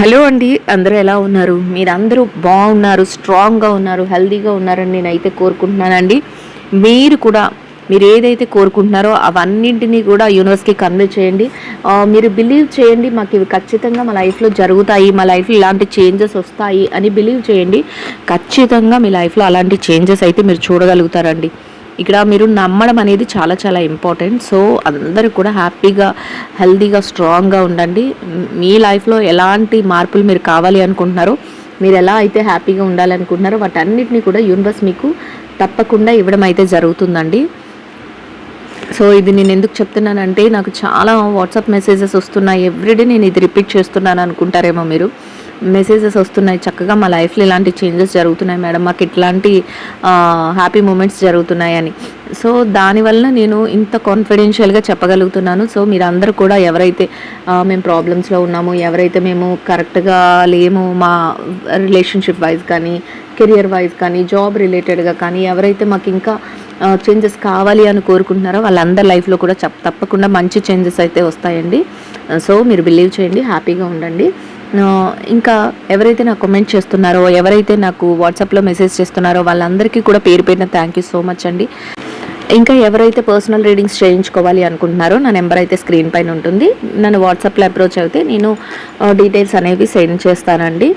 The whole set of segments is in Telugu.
హలో అండి అందరూ ఎలా ఉన్నారు? మీరందరూ బాగున్నారు స్ట్రాంగ్గా ఉన్నారు హెల్దీగా ఉన్నారని నేనైతే కోరుకుంటున్నానండి. మీరు కూడా మీరు ఏదైతే కోరుకుంటున్నారో అవన్నింటినీ కూడా యూనివర్స్కి కన్వే చేయండి. మీరు బిలీవ్ చేయండి మాకు ఇవి ఖచ్చితంగా మా లైఫ్లో జరుగుతాయి మా లైఫ్లో ఇలాంటి చేంజెస్ వస్తాయి అని బిలీవ్ చేయండి. ఖచ్చితంగా మీ లైఫ్లో అలాంటి చేంజెస్ అయితే మీరు చూడగలుగుతారండి. ఇక్కడ మీరు నమ్మడం అనేది చాలా చాలా ఇంపార్టెంట్ సో అందరూ కూడా హ్యాపీగా హెల్దీగా స్ట్రాంగ్గా ఉండండి. మీ లైఫ్లో ఎలాంటి మార్పులు మీరు కావాలి అనుకుంటున్నారో మీరు ఎలా అయితే హ్యాపీగా ఉండాలనుకుంటున్నారో వాటన్నిటిని కూడా యూనివర్స్ మీకు తప్పకుండా ఇవ్వడం అయితే జరుగుతుందండి. సో ఇది నేను ఎందుకు చెప్తున్నానంటే నాకు చాలా వాట్సాప్ మెసేజెస్ వస్తున్నాయి. ఎవ్రీడే నేను ఇది రిపీట్ చేస్తున్నాను అనుకుంటారేమో మీరు. మెసేజెస్ వస్తున్నాయి. చక్కగా మా లైఫ్లో ఇలాంటి చేంజెస్ జరుగుతున్నాయి మేడం. మాకు ఇట్లాంటి హ్యాపీ మూమెంట్స్ జరుగుతున్నాయి అని. సో దానివల్ల నేను ఇంత కాన్ఫిడెన్షియల్గా చెప్పగలుగుతున్నాను. సో మీరు కూడా ఎవరైతే మేము ప్రాబ్లమ్స్లో ఉన్నాము ఎవరైతే మేము కరెక్ట్గా లేము మా రిలేషన్షిప్ వైజ్ కానీ కెరియర్ వైజ్ కానీ జాబ్ రిలేటెడ్గా కానీ ఎవరైతే మాకు ఇంకా చేంజెస్ కావాలి అని కోరుకుంటున్నారో వాళ్ళందరి లైఫ్లో కూడా చెప్ తప్పకుండా మంచి చేంజెస్ అయితే వస్తాయండి. సో మీరు బిలీవ్ చేయండి హ్యాపీగా ఉండండి. ఇంకా ఎవరైతే నాకు కమెంట్ చేస్తున్నారో ఎవరైతే నాకు వాట్సాప్లో మెసేజ్ చేస్తున్నారో వాళ్ళందరికీ కూడా పేరు పేరున థ్యాంక్ యూ సో మచ్ అండి. ఇంకా ఎవరైతే పర్సనల్ రీడింగ్స్ చేయించుకోవాలి అనుకుంటున్నారో నా నెంబర్ అయితే స్క్రీన్ పైన ఉంటుంది. నన్ను వాట్సాప్లో అప్రోచ్ అయితే నేను డీటెయిల్స్ అనేవి సెండ్ చేస్తానండి.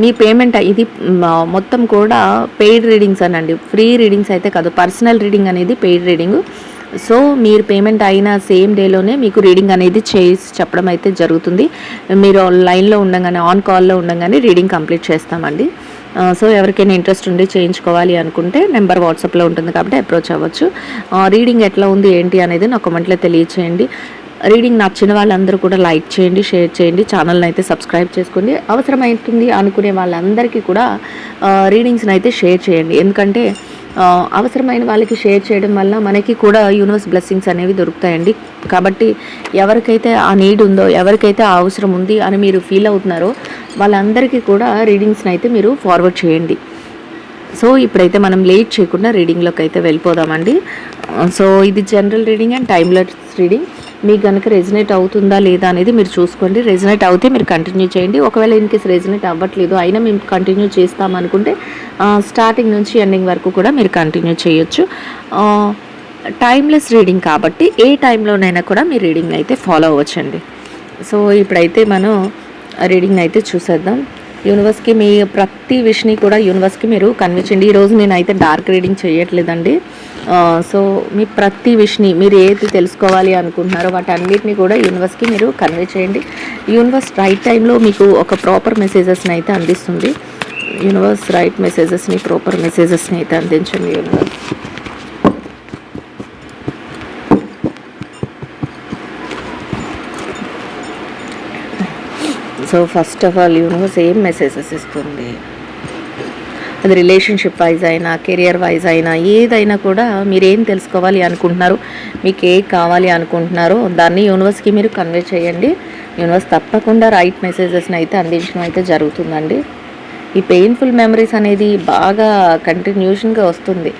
మీ పేమెంట్ ఇది మొత్తం కూడా పెయిడ్ రీడింగ్స్ అనండి. ఫ్రీ రీడింగ్స్ అయితే కాదు పర్సనల్ రీడింగ్ అనేది పెయిడ్ రీడింగ్ సో మీరు పేమెంట్ అయిన సేమ్ డేలోనే మీకు రీడింగ్ అనేది చేసి చెప్పడం అయితే జరుగుతుంది. మీరు లైన్లో ఉండగానే ఆన్ కాల్లో ఉండగానే రీడింగ్ కంప్లీట్ చేస్తామండి. సో ఎవరికైనా ఇంట్రెస్ట్ ఉండి చేయించుకోవాలి అనుకుంటే నెంబర్ వాట్సాప్లో ఉంటుంది కాబట్టి అప్రోచ్ అవ్వచ్చు. రీడింగ్ ఎట్లా ఉంది ఏంటి అనేది నాకు కమెంట్లో తెలియచేయండి. రీడింగ్ నచ్చిన వాళ్ళందరూ కూడా లైక్ చేయండి షేర్ చేయండి ఛానల్ని అయితే సబ్స్క్రైబ్ చేసుకోండి. అవసరమవుతుంది అనుకునే వాళ్ళందరికీ కూడా రీడింగ్స్ని అయితే షేర్ చేయండి. ఎందుకంటే అవసరమైన వాళ్ళకి షేర్ చేయడం వల్ల మనకి కూడా యూనివర్స్ బ్లెస్సింగ్స్ అనేవి దొరుకుతాయండి. కాబట్టి ఎవరికైతే ఆ నీడ్ ఉందో ఎవరికైతే ఆ అవసరం ఉంది అని మీరు ఫీల్ అవుతున్నారో వాళ్ళందరికీ కూడా రీడింగ్స్ని అయితే మీరు ఫార్వర్డ్ చేయండి. సో ఇప్పుడైతే మనం లేట్ చేయకుండా రీడింగ్లోకి అయితే వెళ్ళిపోదామండి. సో ఇది general reading and timeless reading మీకు కనుక రెజినేట్ అవుతుందా లేదా అనేది మీరు చూసుకోండి. రెజినేట్ అవుతే మీరు కంటిన్యూ చేయండి. ఒకవేళ ఇన్ కేసు రెజినేట్ అవ్వట్లేదు అయినా మేము కంటిన్యూ చేస్తాం అనుకుంటే స్టార్టింగ్ నుంచి ఎండింగ్ వరకు కూడా మీరు కంటిన్యూ చేయొచ్చు. టైమ్లెస్ రీడింగ్ కాబట్టి ఏ టైంలోనైనా కూడా మీ రీడింగ్ అయితే ఫాలో అవ్వచ్చండి. సో ఇప్పుడైతే మనం రీడింగ్ అయితే చూసేద్దాం. యూనివర్స్కి మీ ప్రతి విషయని కూడా యూనివర్స్కి మీరు కన్వించండి ఈరోజు నేనైతే డార్క్ రీడింగ్ చేయట్లేదండి. సో మీ ప్రతి విష్ని మీరు ఏది తెలుసుకోవాలి అనుకుంటున్నారో వాటన్నిటిని కూడా యూనివర్స్కి మీరు కన్వే చేయండి. యూనివర్స్ రైట్ టైంలో మీకు ఒక ప్రాపర్ మెసేజెస్ని అయితే అందిస్తుంది. యూనివర్స్ రైట్ మెసేజెస్ని ప్రాపర్ మెసేజెస్ని అయితే అందించండి universe. So first of all universe ఏం మెసేజెస్ ఇస్తుంది? అది రిలేషన్షిప్ వైజ్ అయినా కెరియర్ వైజ్ అయినా ఏదైనా కూడా మీరు ఏం తెలుసుకోవాలి అనుకుంటున్నారు మీకు ఏ కావాలి అనుకుంటున్నారో దాన్ని యూనివర్స్కి మీరు కన్వే చేయండి. యూనివర్స్ తప్పకుండా రైట్ మెసేజెస్ని అయితే అందించడం అయితే జరుగుతుందండి. ఈ పెయిన్ఫుల్ మెమరీస్ అనేది బాగా కంటిన్యూషన్గా వస్తుంది.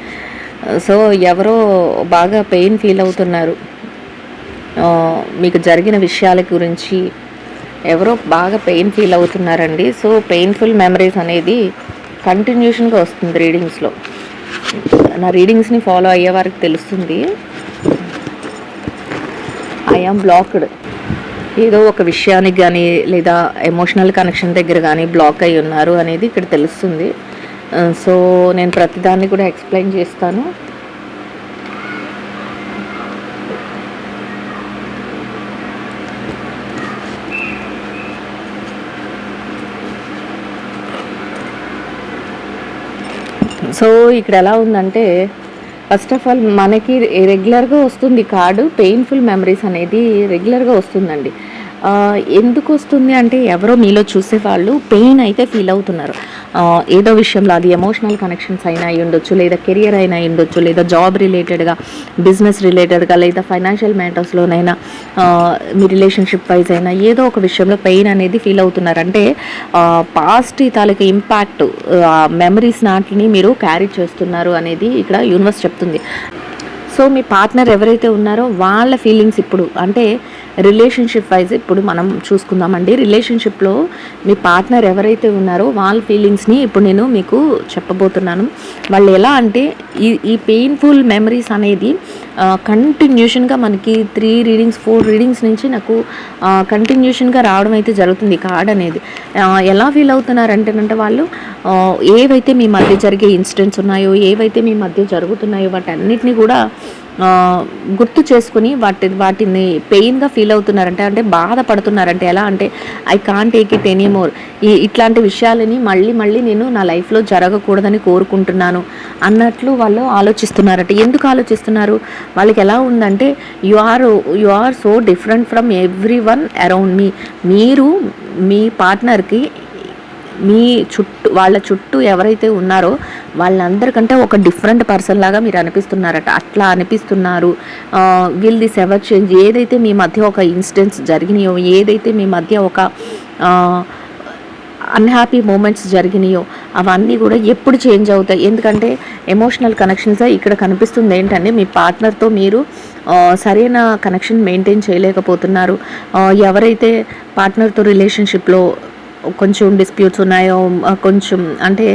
సో ఎవరో బాగా పెయిన్ ఫీల్ అవుతున్నారు. మీకు జరిగిన విషయాల గురించి ఎవరో బాగా పెయిన్ ఫీల్ అవుతున్నారండి. సో పెయిన్ఫుల్ మెమరీస్ అనేది కంటిన్యూషన్గా వస్తుంది రీడింగ్స్లో. నా రీడింగ్స్ని ఫాలో అయ్యే వారికి తెలుస్తుంది. ఐఆమ్ బ్లాక్డ్ ఏదో ఒక విషయానికి కానీ లేదా ఎమోషనల్ కనెక్షన్ దగ్గర కానీ బ్లాక్ అయి ఉన్నారు అనేది ఇక్కడ తెలుస్తుంది. సో నేను ప్రతిదాన్ని కూడా ఎక్స్ప్లెయిన్ చేస్తాను. సో ఇక్కడ ఎలా ఉందంటే ఫస్ట్ ఆఫ్ ఆల్ మనకి రెగ్యులర్గా వస్తుంది కార్డు పెయిన్ఫుల్ మెమరీస్ అనేది రెగ్యులర్గా వస్తుందండి. ఎందుకు వస్తుంది అంటే ఎవరో మీలో చూసే వాళ్ళు పెయిన్ అయితే ఫీల్ అవుతున్నారు. ఏదో విషయంలో అది ఎమోషనల్ కనెక్షన్స్ అయినా అయి ఉండొచ్చు లేదా కెరియర్ అయినా అయి ఉండొచ్చు లేదా జాబ్ రిలేటెడ్గా బిజినెస్ రిలేటెడ్గా లేదా ఫైనాన్షియల్ మ్యాటర్స్లోనైనా మీ రిలేషన్షిప్ వైజ్ అయినా ఏదో ఒక విషయంలో పెయిన్ అనేది ఫీల్ అవుతున్నారు. అంటే పాస్ట్ తాలూకా ఇంపాక్ట్ మెమరీస్ నాటిని మీరు క్యారీ చేస్తున్నారు అనేది ఇక్కడ యూనివర్స్ చెప్తుంది. సో మీ పార్ట్నర్ ఎవరైతే ఉన్నారో వాళ్ళ ఫీలింగ్స్ ఇప్పుడు అంటే రిలేషన్షిప్ వైజ్ ఇప్పుడు మనం చూసుకుందామండి. రిలేషన్షిప్లో మీ పార్ట్నర్ ఎవరైతే ఉన్నారో వాళ్ళ ఫీలింగ్స్ని ఇప్పుడు నేను మీకు చెప్పబోతున్నాను. వాళ్ళు ఎలా అంటే ఈ ఈ పెయిన్ఫుల్ మెమరీస్ అనేది కంటిన్యూషన్గా మనకి త్రీ రీడింగ్స్ ఫోర్ రీడింగ్స్ నుంచి నాకు కంటిన్యూషన్గా రావడం అయితే జరుగుతుంది కార్డ్ అనేది. ఎలా ఫీల్ అవుతున్నారంటేనంటే వాళ్ళు ఏవైతే మీ మధ్య జరిగే ఇన్సిడెంట్స్ ఉన్నాయో ఏవైతే మీ మధ్య జరుగుతున్నాయో వాటన్నిటిని కూడా గుర్తు చేసుకుని వాటి వాటిని పెయిన్గా ఫీల్ అవుతున్నారంటే అంటే బాధపడుతున్నారంటే ఎలా అంటే I can take it anymore ఈ ఇట్లాంటి విషయాలని మళ్ళీ మళ్ళీ నేను నా లైఫ్లో జరగకూడదని కోరుకుంటున్నాను అన్నట్లు వాళ్ళు ఆలోచిస్తున్నారట. ఎందుకు ఆలోచిస్తున్నారు? వాళ్ళకి ఎలా ఉందంటే you are you are so different from every one around మీ మీరు మీ పార్ట్నర్కి మీ చుట్టూ వాళ్ళ చుట్టూ ఎవరైతే ఉన్నారో వాళ్ళందరికంటే ఒక డిఫరెంట్ పర్సన్ లాగా మీరు అనిపిస్తున్నారట. అట్లా అనిపిస్తున్నారు. విల్ దిస్ ఎవర్ చేంజ్ ఏదైతే మీ మధ్య ఒక ఇన్సిడెంట్స్ జరిగినాయో ఏదైతే మీ మధ్య ఒక అన్హ్యాపీ మూమెంట్స్ జరిగినాయో అవన్నీ కూడా ఎప్పుడు చేంజ్ అవుతాయి? ఎందుకంటే ఎమోషనల్ కనెక్షన్స్ ఇక్కడ కనిపిస్తుంది ఏంటంటే మీ పార్ట్నర్తో మీరు సరైన కనెక్షన్ మెయింటైన్ చేయలేకపోతున్నారు. ఎవరైతే పార్ట్నర్తో రిలేషన్షిప్లో కొంచెం డిస్ప్యూట్స్ ఉన్నాయో కొంచెం అంటే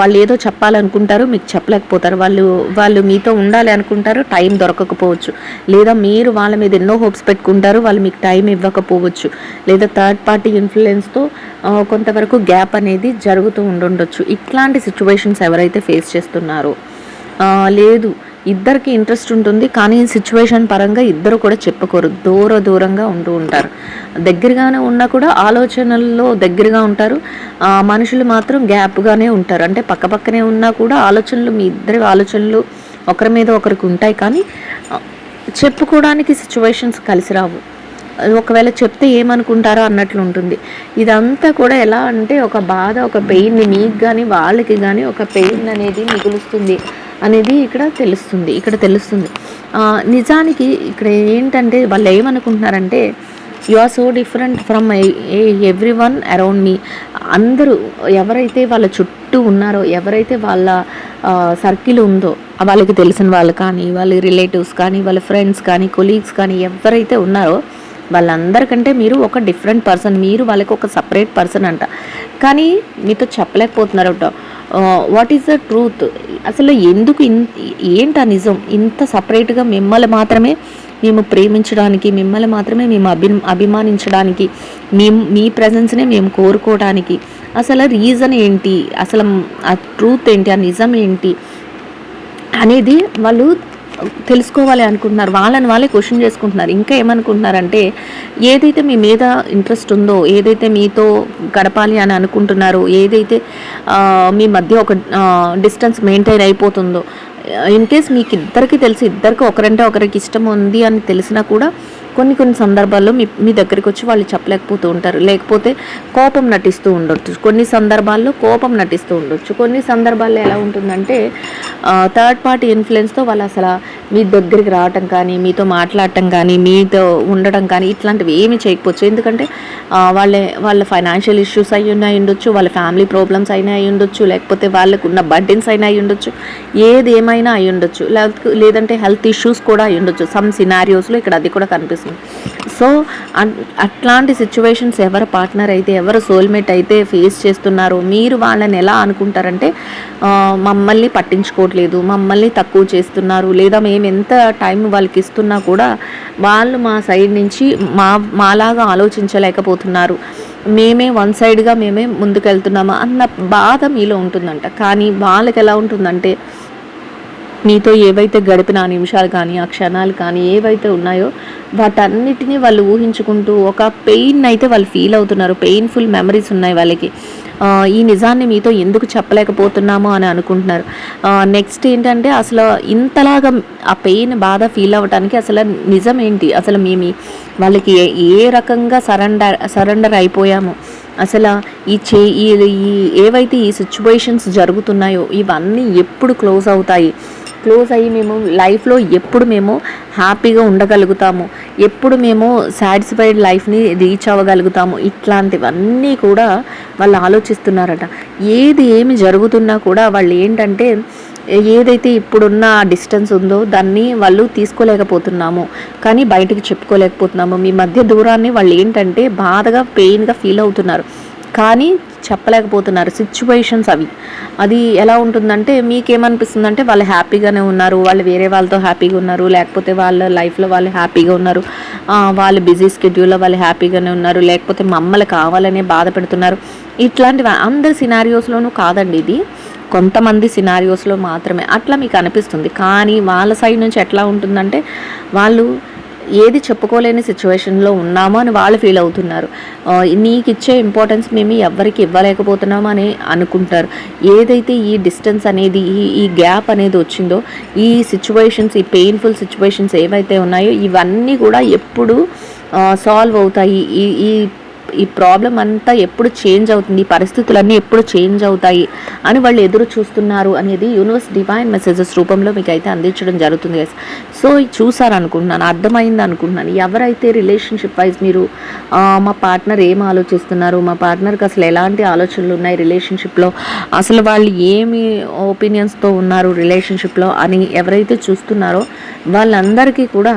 వాళ్ళు ఏదో చెప్పాలనుకుంటారు మీకు చెప్పలేకపోతారు. వాళ్ళు వాళ్ళు మీతో ఉండాలి అనుకుంటారు టైం దొరకకపోవచ్చు. లేదా మీరు వాళ్ళ మీద ఎన్నో హోప్స్ పెట్టుకుంటారు వాళ్ళు మీకు టైం ఇవ్వకపోవచ్చు. లేదా థర్డ్ పార్టీ ఇన్ఫ్లుయెన్స్తో కొంతవరకు గ్యాప్ అనేది జరుగుతూ ఉండుండొచ్చు. ఇట్లాంటి సిచ్యువేషన్స్ ఎవరైతే ఫేస్ చేస్తున్నారో లేదు ఇద్దరికి ఇంట్రెస్ట్ ఉంటుంది కానీ సిచ్యువేషన్ పరంగా ఇద్దరు కూడా చెప్పుకోరు. దూర దూరంగా ఉంటూ ఉంటారు. దగ్గరగానే ఉన్నా కూడా ఆలోచనల్లో దగ్గరగా ఉంటారు. మనుషులు మాత్రం గ్యాప్గానే ఉంటారు. అంటే పక్కపక్కనే ఉన్నా కూడా ఆలోచనలు మీ ఇద్దరి ఆలోచనలు ఒకరి మీద ఒకరికి ఉంటాయి కానీ చెప్పుకోవడానికి సిచ్యువేషన్స్ కలిసి రావు. ఒకవేళ చెప్తే ఏమనుకుంటారో అన్నట్లు ఉంటుంది. ఇదంతా కూడా ఎలా అంటే ఒక బాధ ఒక పెయిన్ మీకు కానీ వాళ్ళకి కానీ ఒక పెయిన్ అనేది మిగులుస్తుంది అనేది ఇక్కడ తెలుస్తుంది ఇక్కడ తెలుస్తుంది. నిజానికి ఇక్కడ ఏంటంటే వాళ్ళు ఏమనుకుంటున్నారంటే you are so different from every one around మీ అందరూ ఎవరైతే వాళ్ళ చుట్టూ ఉన్నారో ఎవరైతే వాళ్ళ సర్కిల్ ఉందో వాళ్ళకి తెలిసిన వాళ్ళు కానీ వాళ్ళ రిలేటివ్స్ కానీ వాళ్ళ ఫ్రెండ్స్ కానీ కొలీగ్స్ కానీ ఎవరైతే ఉన్నారో వాళ్ళందరికంటే మీరు ఒక డిఫరెంట్ పర్సన్ మీరు వాళ్ళకి ఒక సపరేట్ పర్సన్ అంట. కానీ మీతో చెప్పలేకపోతున్నారట వాట్ ఈస్ ద ట్రూత్ అసలు ఎందుకు ఇన్ ఏంటి ఆ నిజం? ఇంత సపరేట్గా మిమ్మల్ని మాత్రమే మేము ప్రేమించడానికి మిమ్మల్ని మాత్రమే మేము అభి అభిమానించడానికి మేము మీ ప్రజెన్స్నే మేము కోరుకోవడానికి అసలు రీజన్ ఏంటి? అసలు ఆ ట్రూత్ ఏంటి? ఆ నిజం ఏంటి? అనేది వాళ్ళు తెలుసుకోవాలి అనుకుంటున్నారు. వాళ్ళని వాళ్ళే క్వశ్చన్ చేసుకుంటున్నారు. ఇంకా ఏమనుకుంటున్నారంటే ఏదైతే మీ మీద ఇంట్రెస్ట్ ఉందో ఏదైతే మీతో గడపాలి అని అనుకుంటున్నారో ఏదైతే మీ మధ్య ఒక డిస్టెన్స్ మెయింటైన్ అయిపోతుందో ఇన్ కేస్ మీకు ఇద్దరికి తెలిసి ఇద్దరికి ఒకరంటే ఒకరికి ఇష్టం ఉంది అని తెలిసినా కూడా కొన్ని కొన్ని సందర్భాల్లో మీ మీ దగ్గరికి వచ్చి వాళ్ళు చెప్పలేకపోతూ ఉంటారు. లేకపోతే కోపం నటిస్తూ ఉండొచ్చు. కొన్ని సందర్భాల్లో కోపం నటిస్తూ ఉండొచ్చు. కొన్ని సందర్భాల్లో ఎలా ఉంటుందంటే థర్డ్ పార్టీ ఇన్ఫ్లుయెన్స్తో వాళ్ళు అసలు మీ దగ్గరికి రావటం కానీ మీతో మాట్లాడటం కానీ మీతో ఉండటం కానీ ఇట్లాంటివి ఏమీ చేయకపోవచ్చు. ఎందుకంటే వాళ్ళ వాళ్ళ ఫైనాన్షియల్ ఇష్యూస్ అయి ఉన్నాయి ఉండొచ్చు వాళ్ళ ఫ్యామిలీ ప్రాబ్లమ్స్ అయినా అయి ఉండొచ్చు లేకపోతే వాళ్ళకు ఉన్న బర్డెన్స్ అయినా అయి ఉండొచ్చు ఏది ఏమైనా అయి ఉండొచ్చు. లేకపోతే లేదంటే హెల్త్ ఇష్యూస్ కూడా అయి ఉండొచ్చు. సమ్ సినారియోస్లో ఇక్కడ అది కూడా కనిపిస్తుంది. సో అట్లాంటి సిచ్యువేషన్స్ ఎవరు పార్ట్నర్ అయితే ఎవరు సోల్మేట్ అయితే ఫేస్ చేస్తున్నారో మీరు వాళ్ళని ఎలా అనుకుంటారంటే మమ్మల్ని పట్టించుకోవట్లేదు మమ్మల్ని తక్కువ చేస్తున్నారు లేదా మేము ఎంత టైం వాళ్ళకి ఇస్తున్నా కూడా వాళ్ళు మా సైడ్ నుంచి మా మాలాగా ఆలోచించలేకపోతున్నారు. మేమే వన్ సైడ్గా మేమే ముందుకెళ్తున్నామా అన్న బాధ మీలో ఉంటుందంట. కానీ వాళ్ళకి ఎలా ఉంటుందంటే మీతో ఏవైతే గడిపిన ఆ నిమిషాలు కానీ ఆ క్షణాలు కానీ ఏవైతే ఉన్నాయో వాటన్నిటినీ వాళ్ళు ఊహించుకుంటూ ఒక పెయిన్ అయితే వాళ్ళు ఫీల్ అవుతున్నారు. పెయిన్ఫుల్ మెమరీస్ ఉన్నాయి వాళ్ళకి. ఈ నిజాన్ని మీతో ఎందుకు చెప్పలేకపోతున్నామో అని అనుకుంటున్నారు. నెక్స్ట్ ఏంటంటే అసలు ఇంతలాగా ఆ పెయిన్ బాధ ఫీల్ అవ్వడానికి అసలు నిజం ఏంటి? అసలు మేము వాళ్ళకి ఏ రకంగా సరెండర్ సరెండర్ అయిపోయామో? అసలు ఈ చే ఈ ఈ ఏవైతే ఈ సిచ్యువేషన్స్ జరుగుతున్నాయో ఇవన్నీ ఎప్పుడు క్లోజ్ అవుతాయి? క్లోజ్ అయ్యి మేము లైఫ్లో ఎప్పుడు మేము హ్యాపీగా ఉండగలుగుతాము. ఎప్పుడు మేము సాటిస్ఫైడ్ లైఫ్ని రీచ్ అవ్వగలుగుతాము. ఇట్లాంటివన్నీ కూడా వాళ్ళు ఆలోచిస్తున్నారట. ఏది ఏమి జరుగుతున్నా కూడా వాళ్ళు ఏంటంటే ఏదైతే ఇప్పుడున్న డిస్టెన్స్ ఉందో దాన్ని వాళ్ళు తీసుకోలేకపోతున్నాము. కానీ బయటకు చెప్పుకోలేకపోతున్నాము. మీ మధ్య దూరాన్ని వాళ్ళు ఏంటంటే బాధగా పెయిన్గా ఫీల్ అవుతున్నారు. కానీ చెప్పలేకపోతున్నారు సిచ్యువేషన్స్ అవి. అది ఎలా ఉంటుందంటే మీకేమనిపిస్తుంది అంటే వాళ్ళు హ్యాపీగానే ఉన్నారు వాళ్ళు వేరే వాళ్ళతో హ్యాపీగా ఉన్నారు లేకపోతే వాళ్ళ లైఫ్లో వాళ్ళు హ్యాపీగా ఉన్నారు వాళ్ళు వాళ్ళ బిజీ స్కెడ్యూల్లో వాళ్ళు హ్యాపీగానే ఉన్నారు లేకపోతే మమ్మల్ని కావాలనే బాధ పెడుతున్నారు. ఇట్లాంటివి అందరి సినారియోస్లోనూ కాదండి ఇది. కొంతమంది సినారియోస్లో మాత్రమే. అట్లా మీకు అనిపిస్తుంది. కానీ వాళ్ళ సైడ్ నుంచి ఎట్లా ఉంటుందంటే వాళ్ళు ఏది చెప్పుకోలేని సిచ్యువేషన్లో ఉన్నామో అని వాళ్ళు ఫీల్ అవుతున్నారు. నీకు ఇచ్చే ఇంపార్టెన్స్ మేము ఎవరికి ఇవ్వలేకపోతున్నామో అని అనుకుంటారు. ఏదైతే ఈ డిస్టెన్స్ అనేది ఈ ఈ గ్యాప్ అనేది వచ్చిందో ఈ సిచ్యువేషన్స్ ఈ పెయిన్ఫుల్ సిచ్యువేషన్స్ ఏవైతే ఉన్నాయో ఇవన్నీ కూడా ఎప్పుడు సాల్వ్ అవుతాయి. ఈ ఈ ఈ ప్రాబ్లం అంతా ఎప్పుడు చేంజ్ అవుతుంది? పరిస్థితులన్నీ ఎప్పుడు చేంజ్ అవుతాయి? అని వాళ్ళు ఎదురు చూస్తున్నారు అనేది యూనివర్స్ డివైన్ మెసేజెస్ రూపంలో మీకు అయితే అందించడం జరుగుతుంది సో ఇది అర్థమైంది అనుకుంటున్నాను ఎవరైతే రిలేషన్షిప్ వైజ్ మీరు మా పార్ట్నర్ ఏం ఆలోచిస్తున్నారు? మా పార్ట్నర్కి అసలు ఎలాంటి ఆలోచనలు ఉన్నాయి రిలేషన్షిప్లో అసలు వాళ్ళు ఏమి ఒపీనియన్స్తో ఉన్నారు రిలేషన్షిప్లో అని ఎవరైతే చూస్తున్నారో వాళ్ళందరికీ కూడా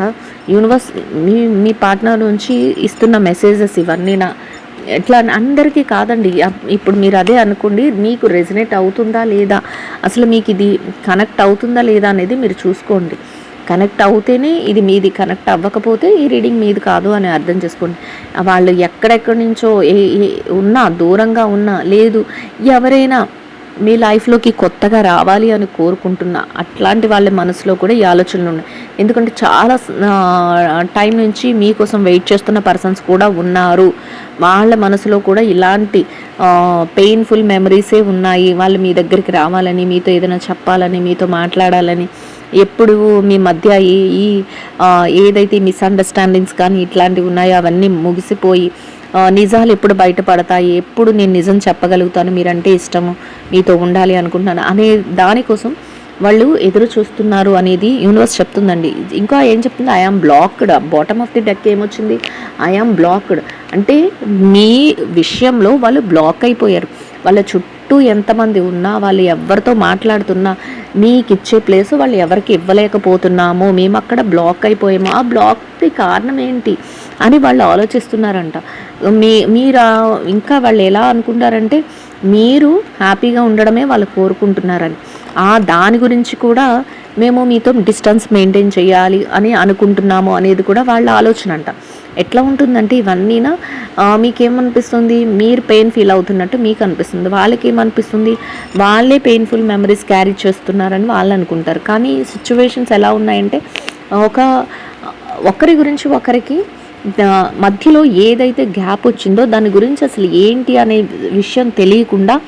యూనివర్స్ మీ మీ పార్ట్నర్ నుంచి ఇస్తున్న మెసేజెస్ ఇవన్నీ నా ఎట్లా అని అందరికీ కాదండి. ఇప్పుడు మీరు అదే అనుకోండి మీకు రెజినేట్ అవుతుందా లేదా? అసలు మీకు ఇది కనెక్ట్ అవుతుందా లేదా అనేది మీరు చూసుకోండి. కనెక్ట్ అవుతేనే ఇది మీది కనెక్ట్ అవ్వకపోతే ఈ రీడింగ్ మీది కాదు అని అర్థం చేసుకోండి. వాళ్ళు ఎక్కడెక్కడి నుంచో ఏ ఏ- ఉన్నా దూరంగా ఉన్నా లేదు ఎవరైనా మీ లైఫ్లోకి కొత్తగా రావాలి అని కోరుకుంటున్నా అట్లాంటి వాళ్ళ మనసులో కూడా ఈ ఆలోచనలు ఉన్నాయి. ఎందుకంటే చాలా టైం నుంచి మీకోసం వెయిట్ చేస్తున్న పర్సన్స్ కూడా ఉన్నారు. వాళ్ళ మనసులో కూడా ఇలాంటి పెయిన్ఫుల్ మెమరీసే ఉన్నాయి. వాళ్ళు మీ దగ్గరికి రావాలని మీతో ఏదైనా చెప్పాలని మీతో మాట్లాడాలని ఎప్పుడు మీ మధ్య ఈ ఈ ఏదైతే మిస్అండర్స్టాండింగ్స్ కానీ ఇట్లాంటివి ఉన్నాయో అవన్నీ ముగిసిపోయి నిజాలు ఎప్పుడు బయటపడతాయి? ఎప్పుడు నేను నిజం చెప్పగలుగుతాను? మీరంటే ఇష్టము. మీతో ఉండాలి అనుకుంటున్నాను. అనే దానికోసం వాళ్ళు ఎదురు చూస్తున్నారు అనేది యూనివర్స్ చెప్తుందండి. ఇంకా ఏం చెప్తుంది? I am blocked bottom of the deck ఏమొచ్చింది? ఐఆమ్ బ్లాక్డ్ అంటే మీ విషయంలో వాళ్ళు బ్లాక్ అయిపోయారు. వాళ్ళ చుట్టూ ఎంతమంది ఉన్నా వాళ్ళు ఎవరితో మాట్లాడుతున్నా మీకు ఇచ్చే ప్లేస్ వాళ్ళు ఎవరికి ఇవ్వలేకపోతున్నాము మేము అక్కడ బ్లాక్ అయిపోయాము ఆ బ్లాక్కి కారణం ఏంటి అని వాళ్ళు ఆలోచిస్తున్నారంట. మీ మీరు ఇంకా వాళ్ళు ఎలా అనుకుంటారంటే మీరు హ్యాపీగా ఉండడమే వాళ్ళు కోరుకుంటున్నారని. ఆ దాని గురించి కూడా మేము మీతో డిస్టెన్స్ మెయింటైన్ చేయాలి అని అనుకుంటున్నాము అనేది కూడా వాళ్ళ ఆలోచన అంట. ఎట్లా ఉంటుందంటే ఇవన్నీనా మీకేమనిపిస్తుంది? మీరు పెయిన్ ఫీల్ అవుతున్నట్టు మీకు అనిపిస్తుంది వాళ్ళకి ఏమనిపిస్తుంది వాళ్ళే పెయిన్ఫుల్ మెమరీస్ క్యారీ చేస్తున్నారని వాళ్ళు అనుకుంటారు. కానీ సిచ్యువేషన్స్ ఎలా ఉన్నాయంటే ఒక ఒకరి గురించి ఒకరికి మధ్యలో ఏదైతే గ్యాప్ వచ్చిందో దాని గురించి అసలు ఏంటి అనే విషయం తెలియకుండా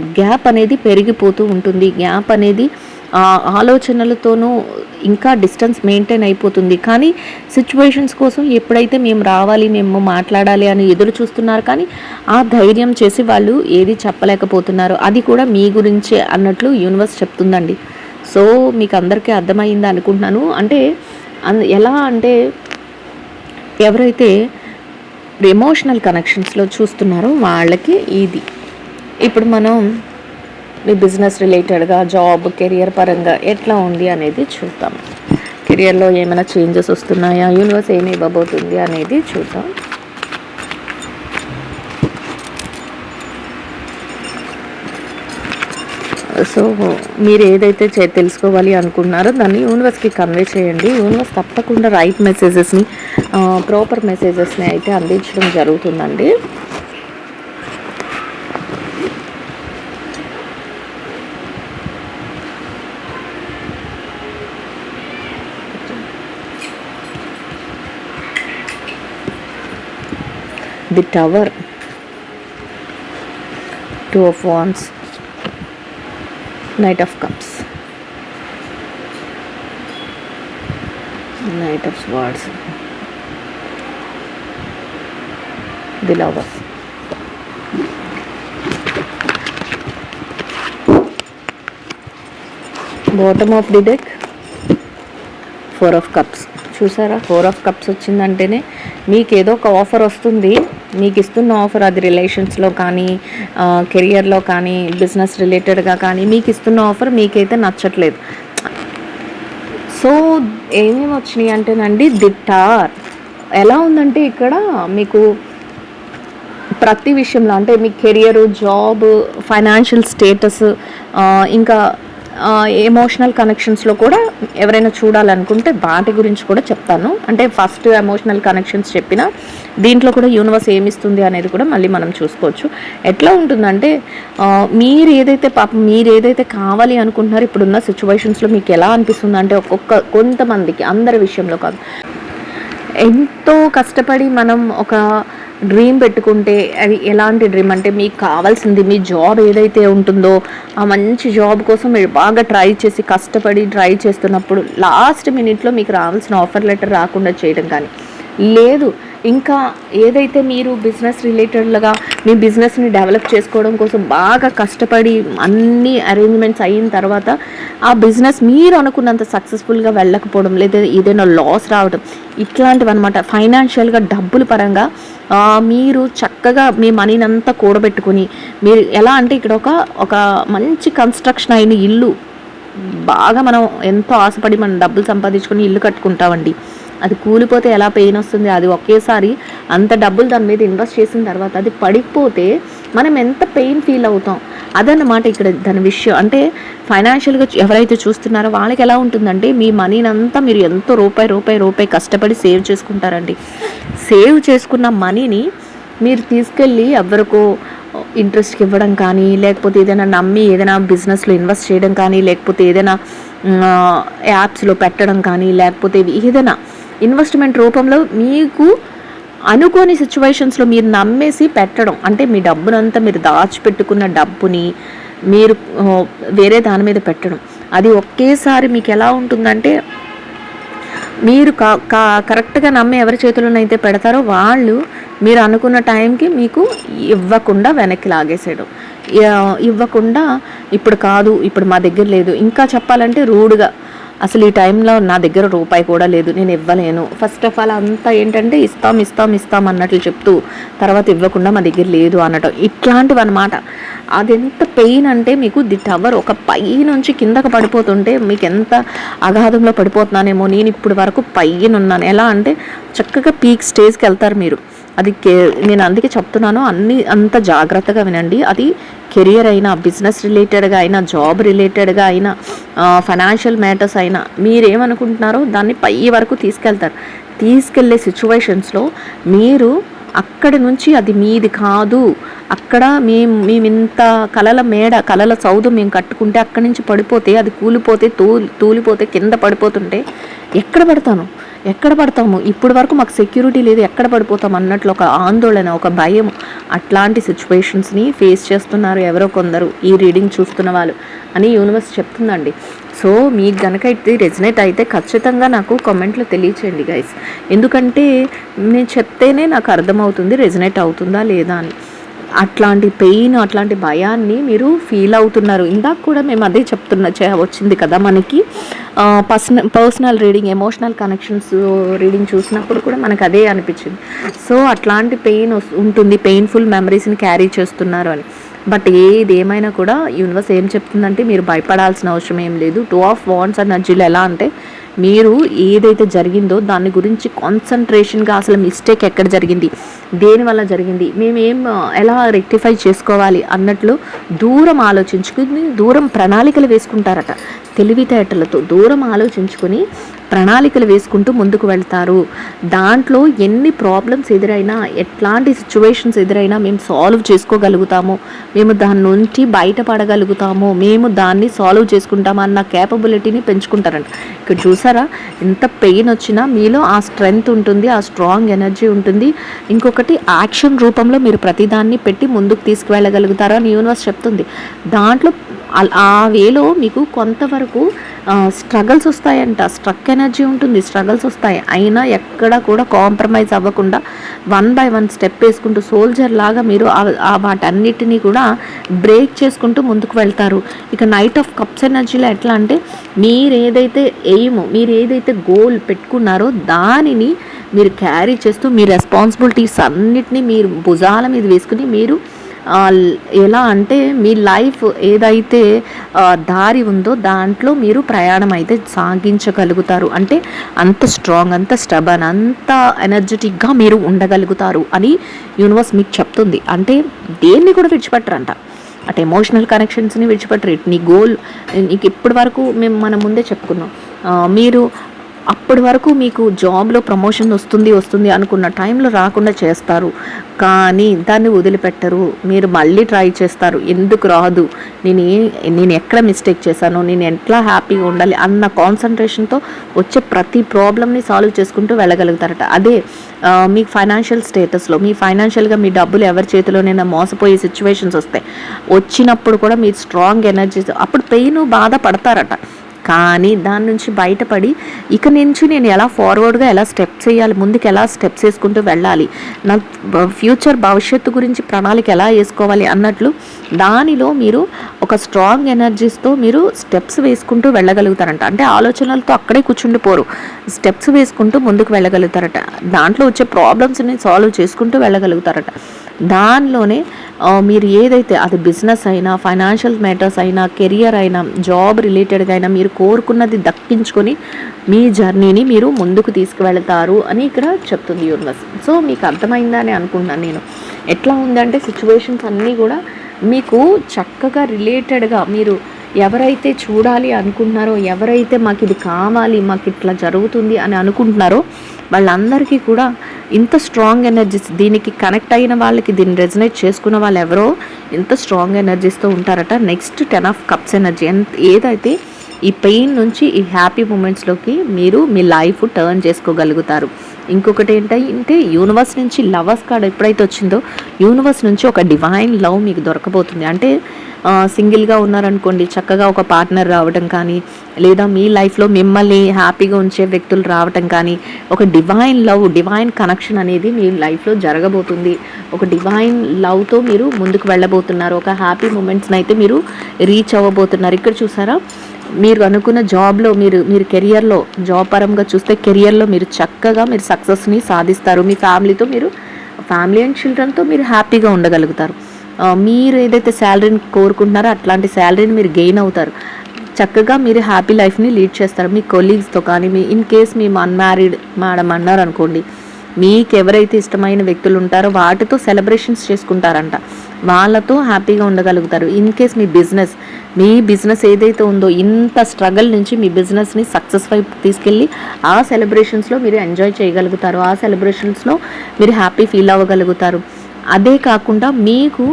గ్యాప్ అనేది పెరిగిపోతూ ఉంటుంది. గ్యాప్ అనేది ఆ, ఆలోచనలతోనూ ఇంకా డిస్టెన్స్ మెయింటైన్ అయిపోతుంది. కానీ సిచ్యువేషన్స్ కోసం ఎప్పుడైతే మేము రావాలి మేము మాట్లాడాలి అని ఎదురు చూస్తున్నారు కానీ ఆ ధైర్యం చేసి వాళ్ళు ఏది చెప్పలేకపోతున్నారు. అది కూడా మీ గురించే అన్నట్లు యూనివర్స్ చెప్తుందండి. సో మీకు అందరికీ అర్థమైంది అనుకుంటున్నాను. అంటే ఎలా అంటే ఎవరైతే ఎమోషనల్ కనెక్షన్స్లో చూస్తున్నారో వాళ్ళకి ఇది. ఇప్పుడు మనం మీ బిజినెస్ రిలేటెడ్గా జాబ్ కెరియర్ పరంగా ఎట్లా ఉంది అనేది చూద్దాం. కెరియర్లో ఏమైనా చేంజెస్ వస్తున్నాయా? యూనివర్స్ ఏమి ఇవ్వబోతుంది అనేది చూద్దాం. సో మీరు ఏదైతే చే- తెలుసుకోవాలి అనుకున్నారో దాన్ని యూనివర్స్కి కన్వే చేయండి. యూనివర్స్ తప్పకుండా రైట్ మెసేజెస్ని ప్రాపర్ మెసేజెస్ని అయితే అందించడం జరుగుతుందండి. The tower two of wands knight of cups knight of Swords. The lovers bottom of the deck four of cups చూసారా? ఫోర్ ఆఫ్ కప్స్ వచ్చిందంటేనే మీకు ఏదో ఒక ఆఫర్ వస్తుంది. మీకు ఇస్తున్న ఆఫర్ అది రిలేషన్స్లో కానీ కెరియర్లో కానీ బిజినెస్ రిలేటెడ్గా కానీ మీకు ఇస్తున్న ఆఫర్ మీకైతే నచ్చట్లేదు. సో ఏమేమి వచ్చినాయి అంటేనండి దిట్టార్. ఎలా ఉందంటే ఇక్కడ మీకు ప్రతి విషయంలో అంటే మీ కెరియర్ జాబ్ ఫైనాన్షియల్ స్టేటస్ ఇంకా ఎమోషనల్ కనెక్షన్స్లో కూడా ఎవరైనా చూడాలనుకుంటే వాటి గురించి కూడా చెప్తాను. అంటే ఫస్ట్ ఎమోషనల్ కనెక్షన్స్ చెప్పిన దీంట్లో కూడా యూనివర్స్ ఏమిస్తుంది అనేది కూడా మళ్ళీ మనం చూసుకోవచ్చు. ఎట్లా ఉంటుందంటే మీరు ఏదైతే పాపం మీరు ఏదైతే కావాలి అనుకుంటున్నారో ఇప్పుడున్న సిచ్యువేషన్స్లో మీకు ఎలా అనిపిస్తుంది అంటే ఒక్కొక్క కొంతమందికి అందరి విషయంలో కాదు. ఎంతో కష్టపడి మనం ఒక డ్రీమ్ పెట్టుకుంటే అది ఎలాంటి డ్రీమ్ అంటే మీకు కావాల్సింది మీ జాబ్ ఏదైతే ఉంటుందో ఆ మంచి జాబ్ కోసం మీరు బాగా ట్రై చేసి కష్టపడి ట్రై చేస్తున్నప్పుడు లాస్ట్ మినిట్లో మీకు రావాల్సిన ఆఫర్ లెటర్ రాకుండా చేయడం కానీ లేదు. ఇంకా ఏదైతే మీరు బిజినెస్ రిలేటెడ్గా మీ బిజినెస్ని డెవలప్ చేసుకోవడం కోసం బాగా కష్టపడి అన్ని అరేంజ్మెంట్స్ అయిన తర్వాత ఆ బిజినెస్ మీరు అనుకున్నంత సక్సెస్ఫుల్గా వెళ్ళకపోవడం లేదా ఏదైనా లాస్ రావడం ఇట్లాంటివి అనమాట ఫైనాన్షియల్గా డబ్బుల పరంగా మీరు చక్కగా మీ మనీని అంతా కూడబెట్టుకుని మీరు ఎలా అంటే ఇక్కడ ఒక ఒక మంచి కన్స్ట్రక్షన్ అయిన ఇల్లు బాగా మనం ఎంతో ఆశపడి మనం డబ్బులు సంపాదించుకొని ఇల్లు కట్టుకుంటామండి. అది కూలిపోతే ఎలా పెయిన్ వస్తుంది? అది ఒకేసారి అంత డబ్బులు దాని మీద ఇన్వెస్ట్ చేసిన తర్వాత అది పడిపోతే మనం ఎంత పెయిన్ ఫీల్ అవుతాం? అదన్నమాట ఇక్కడ దాని విషయం. అంటే ఫైనాన్షియల్గా ఎవరైతే చూస్తున్నారో వాళ్ళకి ఎలా ఉంటుందంటే మీ మనీని అంతా మీరు ఎంతో రూపాయి రూపాయి రూపాయి కష్టపడి సేవ్ చేసుకుంటారండి. సేవ్ చేసుకున్న మనీని మీరు తీసుకెళ్ళి ఎవరికో ఇంట్రెస్ట్కి ఇవ్వడం కానీ లేకపోతే ఏదైనా నమ్మి ఏదైనా బిజినెస్లో ఇన్వెస్ట్ చేయడం కానీ లేకపోతే ఏదైనా యాప్స్లో పెట్టడం కానీ లేకపోతే ఏదైనా ఇన్వెస్ట్మెంట్ రూపంలో మీకు అనుకోని సిచ్యువేషన్స్లో మీరు నమ్మేసి పెట్టడం. అంటే మీ డబ్బునంతా మీరు దాచిపెట్టుకున్న డబ్బుని మీరు వేరే దాని మీద పెట్టడం. అది ఒకేసారి మీకు ఎలా ఉంటుందంటే మీరు కా కా కరెక్ట్గా నమ్మి ఎవరి చేతుల్లోనైతే పెడతారో వాళ్ళు మీరు అనుకున్న టైంకి మీకు ఇవ్వకుండా వెనక్కి లాగేసేయడం. ఇవ్వకుండా ఇప్పుడు కాదు ఇప్పుడు మా దగ్గర లేదు. ఇంకా చెప్పాలంటే రూడ్గా అసలు ఈ టైంలో నా దగ్గర రూపాయి కూడా లేదు నేను ఇవ్వలేను. ఫస్ట్ ఆఫ్ ఆల్ అంతా ఏంటంటే ఇస్తాం ఇస్తాం ఇస్తాం అన్నట్లు చెప్తూ తర్వాత ఇవ్వకుండా మా దగ్గర లేదు అనటం ఇట్లాంటివి అనమాట అది ఎంత పెయిన్ అంటే మీకు ది టవర్ ఒక పై నుంచి కిందకు పడిపోతుంటే మీకు ఎంత అగాధంలో పడిపోతున్నానేమో నేను ఇప్పుడు వరకు పైన ఉన్నాను ఎలా అంటే చక్కగా పీక్ స్టేజ్కి వెళ్తారు మీరు. అది కే నేను అందుకే చెప్తున్నాను అన్ని అంత జాగ్రత్తగా వినండి. అది కెరియర్ అయినా బిజినెస్ రిలేటెడ్గా అయినా జాబ్ రిలేటెడ్గా అయినా ఫైనాన్షియల్ మ్యాటర్స్ అయినా మీరేమనుకుంటున్నారో దాన్ని పై వరకు తీసుకెళ్తారు. తీసుకెళ్ళే సిచ్యువేషన్స్లో మీరు అక్కడి నుంచి అది మీది కాదు. అక్కడ మేము మేము ఇంత కలల మేడ కలల సౌదు మేము కట్టుకుంటే అక్కడి నుంచి పడిపోతే అది కూలిపోతే తూ తూలిపోతే కింద పడిపోతుంటే ఎక్కడ పడతాను? ఎక్కడ పడతాము? ఇప్పటి వరకు మాకు సెక్యూరిటీ లేదు ఎక్కడ పడిపోతాం అన్నట్లు ఒక ఆందోళన ఒక భయం అట్లాంటి సిచ్యువేషన్స్ని ఫేస్ చేస్తున్నారు ఎవరో కొందరు ఈ రీడింగ్ చూస్తున్న వాళ్ళు అని యూనివర్స్ చెప్తుందండి. సో మీకు గనక ఇది రెజినేట్ అయితే ఖచ్చితంగా నాకు కామెంట్లో తెలియచేయండి గైస్ ఎందుకంటే నేను చెప్తేనే నాకు అర్థమవుతుంది రెజినేట్ అవుతుందా లేదా అని. అట్లాంటి పెయిన్ అట్లాంటి భయాన్ని మీరు ఫీల్ అవుతున్నారు. ఇందాక కూడా మేము అదే చెప్తున్న చే- వచ్చింది కదా మనకి. Personal personal reading emotional connections reading చూసినప్పుడు కూడా మనకు అదే అనిపించింది. సో అట్లాంటి పెయిన్ ఉంటుంది. పెయిన్ఫుల్ మెమరీస్ని క్యారీ చేస్తున్నారు అని. బట్ ఏది ఏమైనా కూడా యూనివర్స్ ఏం చెప్తుందంటే మీరు భయపడాల్సిన అవసరం ఏం లేదు. టూ ఆఫ్ వాన్స్ ఎనర్జీలు ఎలా అంటే మీరు ఏదైతే జరిగిందో దాని గురించి కాన్సన్ట్రేషన్గా అసలు మిస్టేక్ ఎక్కడ జరిగింది? దేనివల్ల జరిగింది? మేము ఏం ఎలా రెక్టిఫై చేసుకోవాలి అన్నట్లు దూరం ఆలోచించుకుని దూరం ప్రణాళికలు వేసుకుంటారట. తెలివితేటలతో దూరం ఆలోచించుకొని ప్రణాళికలు వేసుకుంటూ ముందుకు వెళ్తారు. దాంట్లో ఎన్ని ప్రాబ్లమ్స్ ఎదురైనా ఎట్లాంటి సిచ్యువేషన్స్ ఎదురైనా మేము సాల్వ్ చేసుకోగలుగుతాము. మేము దాని నుంచి బయటపడగలుగుతాము. మేము దాన్ని సాల్వ్ చేసుకుంటాము అన్న క్యాపబిలిటీని పెంచుకుంటారంట. ఇక్కడ చూసారా? ఎంత పెయిన్ వచ్చినా మీలో ఆ స్ట్రెంగ్త్ ఉంటుంది ఆ స్ట్రాంగ్ ఎనర్జీ ఉంటుంది. ఇంకొకటి యాక్షన్ రూపంలో మీరు ప్రతిదాన్ని పెట్టి ముందుకు తీసుకువెళ్ళగలుగుతారు అని యూనివర్స్ చెప్తుంది. దాంట్లో ఆ వేలో మీకు కొంతవరకు స్ట్రగల్స్ వస్తాయంట. స్ట్రక్ ఎనర్జీ ఉంటుంది స్ట్రగల్స్ వస్తాయి. అయినా ఎక్కడ కూడా కాంప్రమైజ్ అవ్వకుండా వన్ బై వన్ స్టెప్ వేసుకుంటూ సోల్జర్ లాగా మీరు వాటన్నిటినీ కూడా బ్రేక్ చేసుకుంటూ ముందుకు వెళ్తారు. ఇక నైట్ ఆఫ్ కప్స్ ఎనర్జీలో ఎట్లా అంటే మీరు ఏదైతే ఎయిమ్ మీరు ఏదైతే గోల్ పెట్టుకున్నారో దానిని మీరు క్యారీ చేస్తూ మీ రెస్పాన్సిబిలిటీస్ అన్నిటినీ మీరు భుజాల మీద వేసుకుని మీరు ఎలా అంటే మీ లైఫ్ ఏదైతే దారి ఉందో దాంట్లో మీరు ప్రయాణం అయితే సాగించగలుగుతారు. అంటే అంత స్ట్రాంగ్ అంత స్టబన్ అంత ఎనర్జెటిక్గా మీరు ఉండగలుగుతారు అని యూనివర్స్ మీకు చెప్తుంది. అంటే దేన్ని కూడా విడిచిపెట్టరంట. అటు ఎమోషనల్ కనెక్షన్స్ని విడిచిపెట్టరు. నీ గోల్ నీకు ఇప్పటి వరకు మేము మన ముందే చెప్పుకున్నాం. మీరు అప్పటి వరకు మీకు జాబ్లో ప్రమోషన్ వస్తుంది వస్తుంది అనుకున్న టైంలో రాకుండా చేస్తారు. కానీ దాన్ని వదిలిపెట్టరు. మీరు మళ్ళీ ట్రై చేస్తారు. ఎందుకు రాదు? నేను ఏ నేను ఎక్కడ మిస్టేక్ చేశాను నేను ఎట్లా హ్యాపీగా ఉండాలి అన్న కాన్సన్ట్రేషన్తో వచ్చే ప్రతి ప్రాబ్లమ్ని సాల్వ్ చేసుకుంటూ వెళ్ళగలుగుతారట. అదే మీ ఫైనాన్షియల్ స్టేటస్లో మీ ఫైనాన్షియల్గా మీ డబ్బులు ఎవరి చేతిలోనైనా మోసపోయే సిచ్యువేషన్స్ వస్తాయి వచ్చినప్పుడు కూడా మీరు స్ట్రాంగ్ ఎనర్జీ అప్పుడు పెయిన్ బాధ పడతారట కానీ దాని నుంచి బయటపడి ఇక నుంచి నేను ఎలా ఫార్వర్డ్గా ఎలా స్టెప్స్ వేయాలి ముందుకు ఎలా స్టెప్స్ వేసుకుంటూ వెళ్ళాలి నా ఫ్యూచర్ భవిష్యత్తు గురించి ప్రణాళిక ఎలా వేసుకోవాలి అన్నట్లు దానిలో మీరు ఒక స్ట్రాంగ్ ఎనర్జీస్తో మీరు స్టెప్స్ వేసుకుంటూ వెళ్ళగలుగుతారంట. అంటే ఆలోచనలతో అక్కడే కూర్చుండిపోరు. స్టెప్స్ వేసుకుంటూ ముందుకు వెళ్ళగలుగుతారట. దాంట్లో వచ్చే ప్రాబ్లమ్స్ని సాల్వ్ చేసుకుంటూ వెళ్ళగలుగుతారట. దానిలోనే మీరు ఏదైతే అది బిజినెస్ అయినా ఫైనాన్షియల్ మ్యాటర్స్ అయినా కెరియర్ అయినా జాబ్ రిలేటెడ్గా అయినా మీరు కోరుకున్నది దక్కించుకొని మీ జర్నీని మీరు ముందుకు తీసుకువెళతారు అని ఇక్కడ చెప్తుంది యూనివర్స్ సో మీకు అర్థమైందా అని అనుకుంటున్నాను నేను. ఎట్లా ఉందంటే సిచ్యువేషన్స్ అన్నీ కూడా మీకు చక్కగా రిలేటెడ్గా మీరు ఎవరైతే చూడాలి అనుకుంటున్నారో ఎవరైతే మాకు ఇది కావాలి మాకు ఇట్లా జరుగుతుంది అని అనుకుంటున్నారో వాళ్ళందరికీ కూడా ఇంత స్ట్రాంగ్ ఎనర్జీస్ దీనికి కనెక్ట్ అయిన వాళ్ళకి దీన్ని రెజనేట్ చేసుకున్న వాళ్ళు ఎవరో ఇంత స్ట్రాంగ్ ఎనర్జీస్తో ఉంటారట. Next ten of cups energy ఎంత ఏదైతే ఈ పెయిన్ నుంచి ఈ హ్యాపీ మూమెంట్స్లోకి మీరు మీ లైఫ్ టర్న్ చేసుకోగలుగుతారు. ఇంకొకటి ఏంటంటే యూనివర్స్ నుంచి లవర్స్ కార్డ్ ఎప్పుడైతే వచ్చిందో యూనివర్స్ నుంచి ఒక డివైన్ లవ్ మీకు దొరకబోతుంది. అంటే సింగిల్గా ఉన్నారనుకోండి చక్కగా ఒక పార్ట్నర్ రావడం కానీ లేదా మీ లైఫ్లో మిమ్మల్ని హ్యాపీగా ఉంచే వ్యక్తులు రావటం కానీ ఒక డివైన్ లవ్ డివైన్ కనెక్షన్ అనేది మీ లైఫ్లో జరగబోతుంది. ఒక డివైన్ లవ్తో మీరు ముందుకు వెళ్ళబోతున్నారు. ఒక హ్యాపీ మూమెంట్స్ని అయితే మీరు రీచ్ అవ్వబోతున్నారు. ఇక్కడ చూసారా? మీరు అనుకున్న జాబ్లో మీరు మీరు కెరియర్లో జాబ్ పరంగా చూస్తే కెరియర్లో మీరు చక్కగా మీరు సక్సెస్ని సాధిస్తారు. మీ ఫ్యామిలీతో మీరు ఫ్యామిలీ అండ్ చిల్డ్రన్తో మీరు హ్యాపీగా ఉండగలుగుతారు. మీరు ఏదైతే శాలరీని కోరుకుంటున్నారో అట్లాంటి శాలరీని మీరు గెయిన్ అవుతారు. చక్కగా మీరు హ్యాపీ లైఫ్ని లీడ్ చేస్తారు. మీ కొలీగ్స్తో కానీ మీ ఇన్ కేస్ మీ అన్మ్యారీడ్ మేడం అన్నారు అనుకోండి మీకు ఎవరైతే ఇష్టమైన వ్యక్తులు ఉంటారో వాటితో సెలబ్రేషన్స్ చేసుకుంటారంట. వాళ్ళతో హ్యాపీగా ఉండగలుగుతారు. ఇన్ కేస్ మీ బిజినెస్ మీ బిజినెస్ ఏదైతే ఉందో ఇంత స్ట్రగల్ నుంచి మీ బిజినెస్ని సక్సెస్ వైపు తీసుకెళ్ళి ఆ సెలబ్రేషన్స్లో మీరు ఎంజాయ్ చేయగలుగుతారు. ఆ సెలబ్రేషన్స్లో మీరు హ్యాపీ ఫీల్ అవ్వగలుగుతారు. అదే కాకుండా మీకు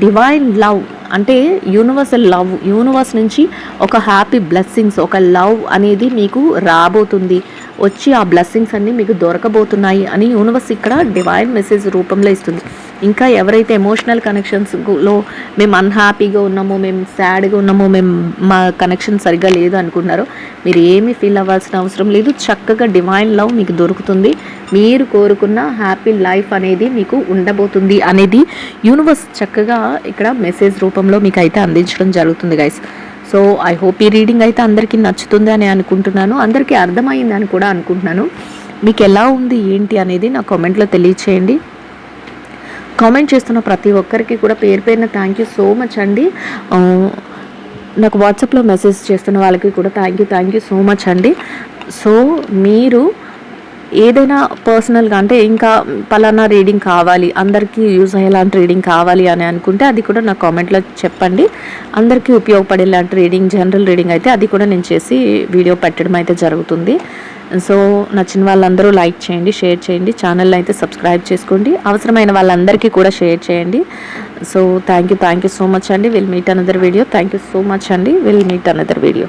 డివైన్ లవ్ అంటే యూనివర్సల్ లవ్ యూనివర్స్ నుంచి ఒక హ్యాపీ బ్లెస్సింగ్స్ ఒక లవ్ అనేది మీకు రాబోతుంది. వచ్చి ఆ బ్లెస్సింగ్స్ అన్నీ మీకు దొరకబోతున్నాయి అని యూనివర్స్ ఇక్కడ డివైన్ మెసేజ్ రూపంలో ఇస్తుంది. ఇంకా ఎవరైతే ఎమోషనల్ కనెక్షన్స్లో మేము అన్హ్యాపీగా ఉన్నామో మేము సాడ్గా ఉన్నామో మేము మా కనెక్షన్ సరిగ్గా లేదు అనుకున్నారో మీరు ఏమీ ఫీల్ అవ్వాల్సిన అవసరం లేదు. చక్కగా డివైన్ లవ్ మీకు దొరుకుతుంది. మీరు కోరుకున్న హ్యాపీ లైఫ్ అనేది మీకు ఉండబోతుంది అనేది యూనివర్స్ చక్కగా ఇక్కడ మెసేజ్ రూపంలో మీకు అయితే అందించడం జరుగుతుంది గైస్ సో ఐ హోప్ ఈ రీడింగ్ అయితే అందరికీ నచ్చుతుంది అని అనుకుంటున్నాను. అందరికీ అర్థమైంది అని కూడా అనుకుంటున్నాను. మీకు ఎలా ఉంది ఏంటి అనేది నా కామెంట్లో తెలియచేయండి. కామెంట్ చేస్తున్న ప్రతి ఒక్కరికి కూడా పేరు పేరున థ్యాంక్ యూ సో మచ్ అండి. నాకు వాట్సాప్లో మెసేజ్ చేస్తున్న వాళ్ళకి కూడా thank you thank you so much అండి. సో మీరు ఏదైనా పర్సనల్గా అంటే ఇంకా పలానా రీడింగ్ కావాలి అందరికీ యూజ్ అయ్యేలాంటి రీడింగ్ కావాలి అని అనుకుంటే అది కూడా నా కామెంట్లో చెప్పండి. అందరికీ ఉపయోగపడేలాంటి రీడింగ్ జనరల్ రీడింగ్ అయితే అది కూడా నేను చేసి వీడియో పెట్టడం అయితే జరుగుతుంది. సో నచ్చిన వాళ్ళందరూ లైక్ చేయండి షేర్ చేయండి. ఛానల్ అయితే సబ్స్క్రైబ్ చేసుకోండి. అవసరమైన వాళ్ళందరికీ కూడా షేర్ చేయండి. So thank you thank you so much అండి. Will meet another video thank you so much అండి. Will meet another video